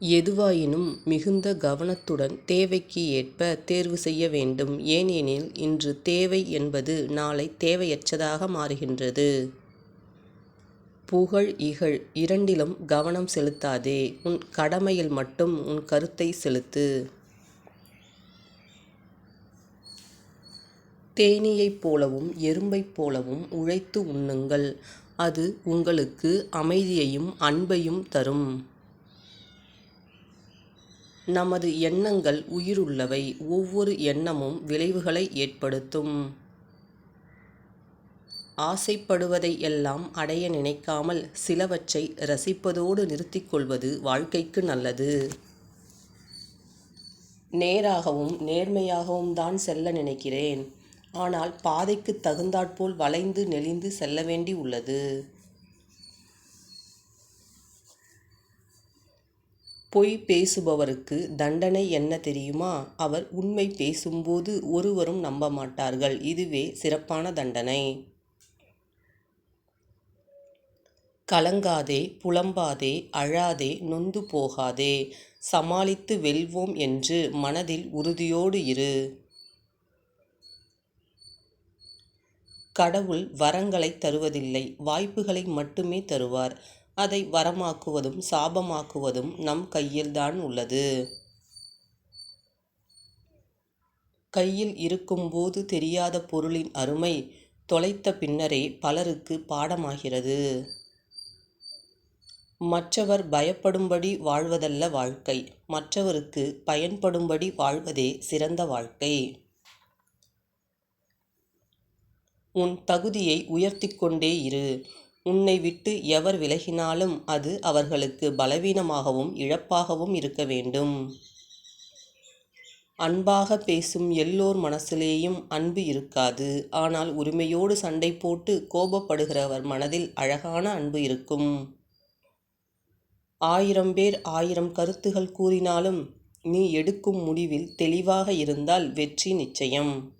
எதுவாயினும் மிகுந்த கவனத்துடன் தேவைக்கு ஏற்ப தேர்வு செய்ய வேண்டும். ஏனெனில் இன்று தேவை என்பது நாளை தேவையற்றதாக மாறுகின்றது. புகழ் இகழ் இரண்டிலும் கவனம் செலுத்தாதே உன் கடமையில் மட்டும் உன் கருத்தை செலுத்து. தேனீயைப் போலவும் எறும்பைப் போலவும் உழைத்து உண்ணுங்கள். அது உங்களுக்கு அமைதியையும் அன்பையும் தரும். நமது எண்ணங்கள் உயிருள்ளவை. ஒவ்வொரு எண்ணமும் விளைவுகளை ஏற்படுத்தும். ஆசைப்படுவதை எல்லாம் அடைய நினைக்காமல் சிலவற்றை ரசிப்பதோடு நிறுத்திக் கொள்வது வாழ்க்கைக்கு நல்லது. நேராகவும் நேர்மையாகவும் தான் செல்ல நினைக்கிறேன். ஆனால் பாதைக்குத் தகுந்தாற்போல் வளைந்து நெளிந்து செல்ல வேண்டி உள்ளது. பொய் பேசுபவருக்கு தண்டனை என்ன தெரியுமா? அவர் உண்மை பேசும்போது ஒருவரும் நம்ப மாட்டார்கள் இதுவே சிறப்பான தண்டனை. கலங்காதே புலம்பாதே அழாதே நொந்து போகாதே. சமாளித்து வெல்வோம் என்று மனதில் உறுதியோடு இரு. கடவுள் வரங்களை தருவதில்லை வாய்ப்புகளை மட்டுமே தருவார். அதை வரமாக்குவதும் சாபமாக்குவதும் நம் கையில்தான் உள்ளது. கையில் இருக்கும்போது தெரியாத பொருளின் அருமை தொலைத்த பின்னரே பலருக்கு பாடமாகிறது. மற்றவர் பயப்படும்படி வாழ்வதல்ல வாழ்க்கை. மற்றவருக்கு பயன்படும்படி வாழ்வதே சிறந்த வாழ்க்கை. உன் தகுதியை உயர்த்தி கொண்டே இரு. உன்னை விட்டு எவர் விலகினாலும் அது அவர்களுக்கு பலவீனமாகவும் இழப்பாகவும் இருக்க வேண்டும். அன்பாகப் பேசும் எல்லோர் மனசிலேயும் அன்பு இருக்காது. ஆனால் உரிமையோடு சண்டை போட்டு கோபப்படுகிறவர் மனதில் அழகான அன்பு இருக்கும். ஆயிரம் பேர் ஆயிரம் கருத்துகள் கூறினாலும் நீ எடுக்கும் முடிவில் தெளிவாக இருந்தால் வெற்றி நிச்சயம்.